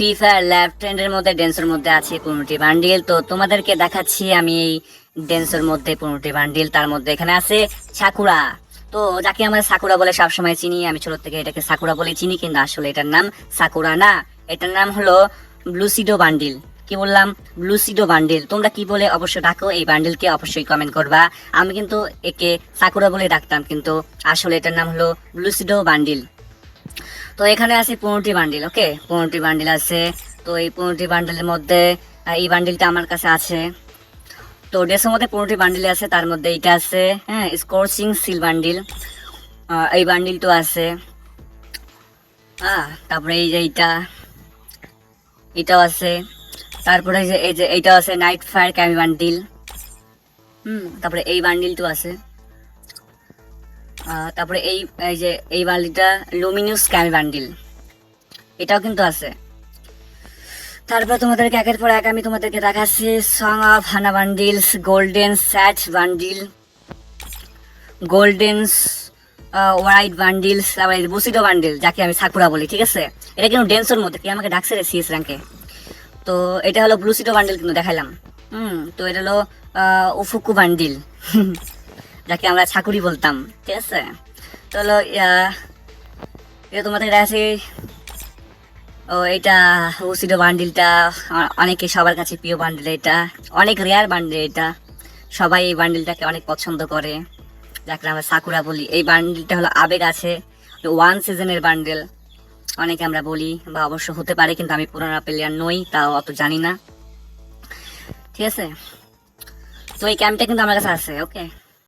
Free fire lab ট্রেন্ডের মধ্যে ডেন্সের মধ্যে আছে পনেরোটি বান্ডিল। তো তোমাদেরকে দেখাচ্ছি আমি এই ডেন্সের মধ্যে পনেরোটি বান্ডিল। তার মধ্যে এখানে আছে সাকুরা। তো যাকে আমরা সাকুরা বলে সবসময় চিনি, আমি ছোট থেকে এটাকে সাকুরা বলে চিনি, কিন্তু আসলে এটার নাম সাকুরা না। এটার নাম হলো ব্লুসিডো বান্ডিল। কি বললাম? Bushido bundle. তোমরা কি বলে অবশ্যই ডাকো, এই বান্ডিলকে অবশ্যই কমেন্ট করবা। আমি কিন্তু একে সাকুরা বলে ডাকতাম, কিন্তু আসলে এটার নাম হলো ব্লুসিডো বান্ডিল। তো এখানে আছে পনেরোটি বান্ডিল ওকে পনেরোটি বান্ডিল আছে। তো এই পনেরোটি বান্ডিলের মধ্যে এই বান্ডিলটা আমার কাছে আছে। তো ড্রেসের মধ্যে পনেরোটি বান্ডিল আছে, তার মধ্যে এইটা আছে হ্যাঁ স্কোরচিং সিল বান্ডিল এই বান্ডিলটা আছে। হ্যাঁ তারপরে এই যে এইটা, এটাও আছে। তারপরে এই যে এই যে, এইটাও আছে নাইট ফায়ার ক্যামি বান্ডিল হুম, তারপরে এই বান্ডিলটাও আছে। তারপরে এই এই যে, এই বান্ডিলটা লুমিনিউস ক্যামি বান্ডিল এটাও কিন্তু আছে। তারপর তোমাদেরকে একের পর এক আমি তোমাদেরকে দেখাচ্ছি song of Hana bundles golden SAT bundle golden white bundles তারপরে বুসিডো বান্ডিল যাকে আমি সাকুরা বলি, ঠিক আছে? এটা কিন্তু ডেন্সের মধ্যে, কি আমাকে ডাকছে রে সিএস র্যাঙ্কে তো এটা হলো ব্লুসিডো বান্ডিল কিন্তু দেখালাম হুম, তো এটা হলো উফুকু বান্ডিল যাকে আমরা ছাকুরি বলতাম ঠিক আছে? হলো আহ, এটা তোমাদের আছে ও এটা উসিডো বান্ডিলটা অনেকে সবার কাছে প্রিয় বান্ডিল এটা অনেক রেয়ার বান্ডিল এটা। সবাই এই বান্ডিলটাকে অনেক পছন্দ করে। যাকে আমরা সাকুরা বলি এই বান্ডিলটা হলো আবেগ আছে ওয়ান সিজনের বান্ডেল অনেকে আমরা বলি বা অবশ্য হতে পারে কিন্তু আমি পুরোনো প্লেয়ার নই তাও অত জানি না। ঠিক আছে? তো এই ক্যাম্পটা কিন্তু আমার কাছে আছে ওকে